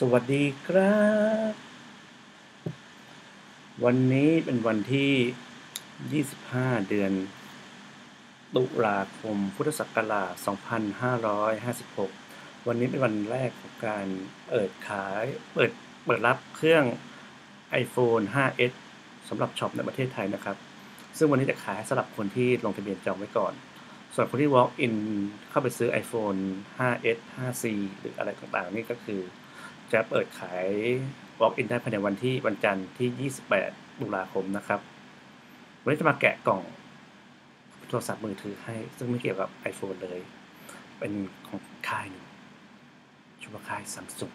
สวัสดีครับ วันนี้เป็นวันที่ 25 เดือน ตุลาคม พุทธศักราช 2556 วันนี้เป็นวันแรกของการเปิดขาย เปิด เปิดรับเครื่อง iPhone 5s สำหรับช็อปในประเทศไทยนะครับ ซึ่งวันนี้จะขายสำหรับคนที่ลงทะเบียนจองไว้ก่อน ส่วนคนที่ walk in เข้าไปซื้อ iPhone 5s 5c หรืออะไรต่างๆ นี่ก็คือ จะเปิดขาย walk in ได้ภายในวันที่วันจันทร์ที่ 28ตุลาคมนะครับ วันนี้จะมาแกะกล่องโทรศัพท์มือถือให้ ซึ่งไม่เกี่ยวกับ iPhone เลย เป็นของค่ายหนึ่งชื่อว่าค่ายซัมซุง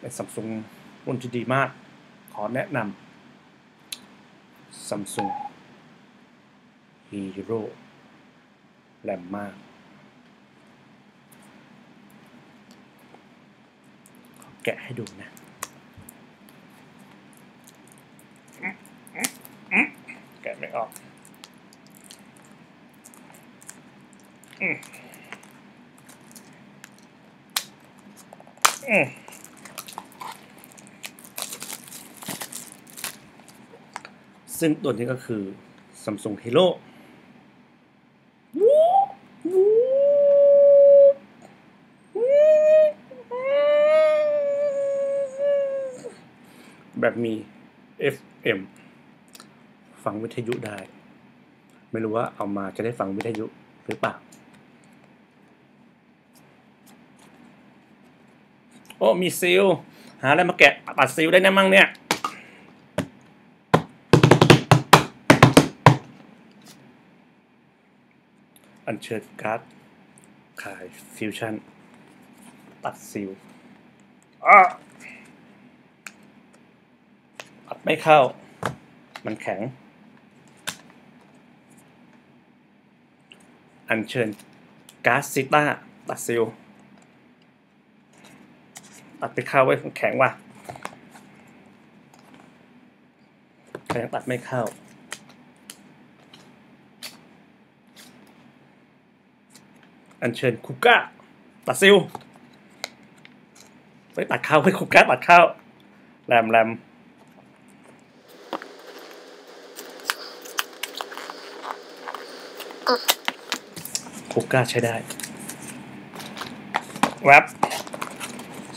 เป็นซัมซุงรุ่นที่ดีมาก ขอแนะนำซัมซุงฮีโร่แรมมาก กะให้ดูนะ แกะไม่ออกอืมอืมซึ่งตัวนี้ก็คือ Samsung Hero แบบมี FM ฟังวิทยุได้ ไม่รู้ว่าเอามาจะได้ฟังวิทยุหรือเปล่าโอ้มีซิลหาอะไรมาแกะปัดซิลได้นะมั่งเนี่ย อันเชิญการ์ดขายฟิวชั่น ตัดซิลอ้าตัด ไม่เข้า มันแข็ง อัญเชิญก๊าซซิต้าตัดซิลตัดไปเข้าไว้แข็งว่ะแข็งตัดไม่เข้าอัญเชิญคุก้าตัดซิลไปตัดเข้าไปคุก้าตัดเข้าแรมแรม คุก้าใช้ได้แวบ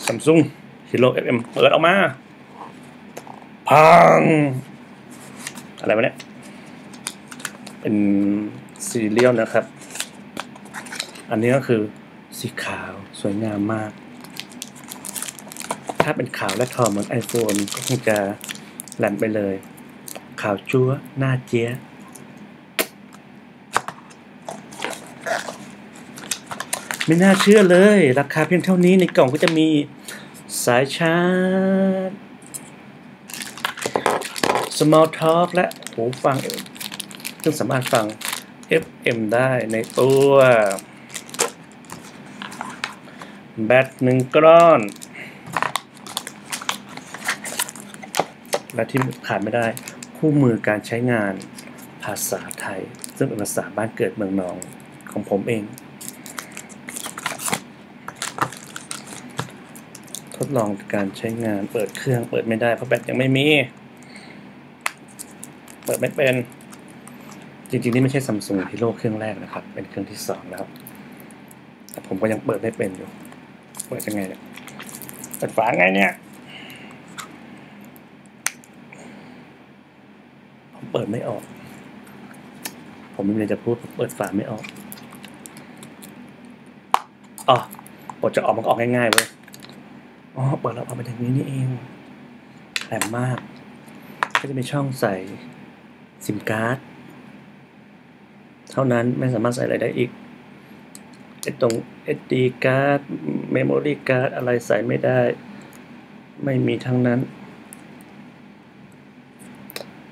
ซัมซุงฮีโร่เอฟเอ็มเปิดออกมา พัง อะไรวะเนี่ย เป็นซีเรียลนะครับ อันนี้ก็คือสีขาวสวยงามมาก ถ้าเป็นขาวและทองเหมือน iPhone ก็คงจะแหลมไปเลย ขาวจั๊วหน้าเจี๊ยะ ไม่น่าเชื่อเลย ราคาเพียงเท่านี้ในกล่องก็จะมีสายชาร์จ small talk และหูฟังซึ่งสามารถฟัง FM ได้ในตัว แบตหนึ่งก้อน และที่ขาดไม่ได้ คู่มือการใช้งานภาษาไทย ซึ่งเป็นภาษาบ้านเกิดเมืองนองของผมเอง ดลองการใช้งานเปิดเครื่องเปิดไม่ได้เพราะแบตยังไม่มี เปิดไม่เป็น จริงๆ นี่ไม่ใช่ซัมซุงฮีโร่เครื่องแรกนะครับ เป็นเครื่องที่สองแล้วแต่ผมก็ยังเปิดไม่เป็นอยู่ เปิดยังไงเนี่ยเปิดฝาไงเนี่ยผมเปิดไม่ออก ผมไม่มีอะไรจะพูดเปิดฝาไม่ออกอ๋อกดจะออกมันก็ออกง่ายๆเว้ย อ๋อ เปิดแล้วเอาไปทางนี้นี่เองแหลมมาก ก็จะมีช่องใส่ซิมการ์ด เท่านั้นไม่สามารถใส่อะไรได้อีกไอตรง SD card memory card อะไรใส่ไม่ได้ ไม่มีทั้งนั้น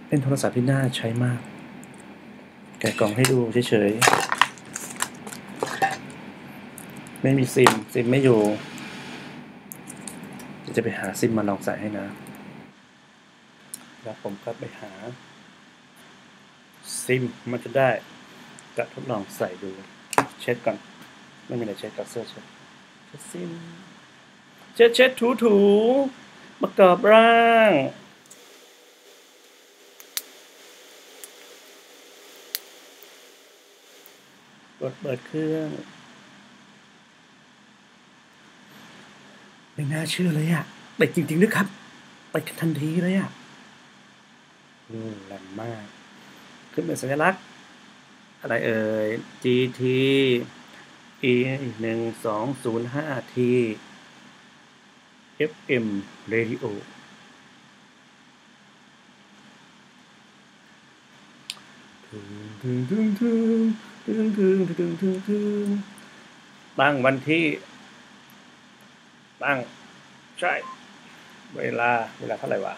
เป็นโทรศัพท์ที่น่าใช้มาก แกะกล่องให้ดูเฉยๆ ไม่มีซิม ซิมไม่อยู่ จะไปหาซิมมาลองใส่ให้นะ แล้วผมก็ไปหา ซิมมันจะได้จะทดลองใส่ดู เช็ดก่อน ไม่มีอะไรเช็ดกับเสื้อเช็ดเช็ดซิม เช็ดเช็ดถูถูประกอบร่างกดเปิดเครื่อง ไม่น่าเชื่อเลยอะไปจริงๆด้วยครับ ไปทันทีเลยอะนี่แรงมาก ขึ้นเป็นสัญลักษณ์ อะไรเอ่ย GT E หนึ่งสองศูนย์ห้า T FM Radio ตั้งวันที่ ตั้ง ใช่ เวลา เวลาเท่าไหร่วะ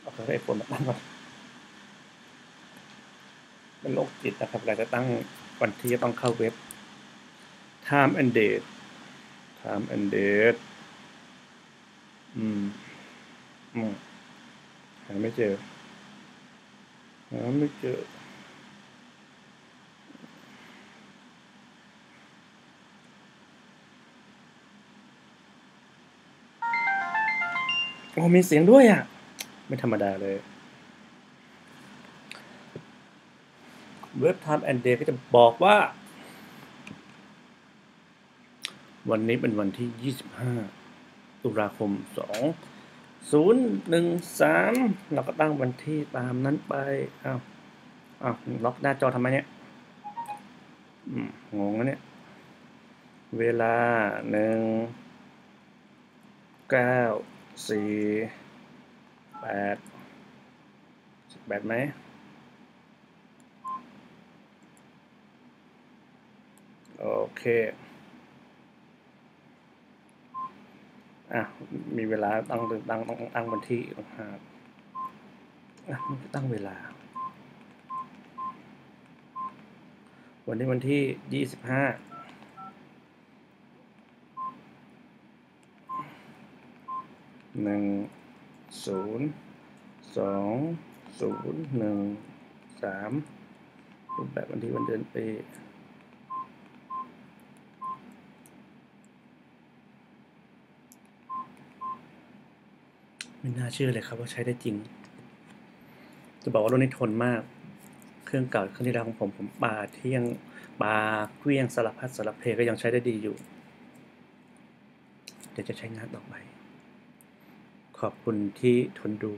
เอาเครื่องไอโฟนมาตั้งก่อนเป็นโรคจิตนะครับเราจะตั้งวันที่จะต้องเข้าเว็บ time and date time and date อืม อืม หาไม่เจอ หาไม่เจอ โอ้มีเสียงด้วยอะ ไม่ธรรมดาเลย เว็บ Time and Day ก็จะบอกว่า วันนี้เป็นวันที่ 25 ตุลาคม 2 0 1 3 เราก็ตั้งวันที่ตามนั้นไปอ้าวอ้าวล็อกหน้าจอทำไมเนี่ยงงนะเนี่ย เวลาหนึ่งเก้า สี่แปดสิบแปดไหมโอเค อะ มีเวลาตั้งตั้งต้องตั้งวันที่ต่างหากอะมันตั้งเวลา วันนี้วันที่ยี่สิบห้า หนึ่งศูนย์สองศูนย์หนึ่งสามรูปแบบวันที่วันเดือนปีไม่น่าเชื่อเลยครับว่าใช้ได้จริง จะบอกว่ารุ่นนี้ทนมาก เครื่องเก่าเครื่องที่แล้วของผมผมปาเที่ยงปาเคลี้ยงสารพัดสารเพก็ยังใช้ได้ดีอยู่ เดี๋ยวจะใช้งานต่อไป ขอบคุณที่ทนดู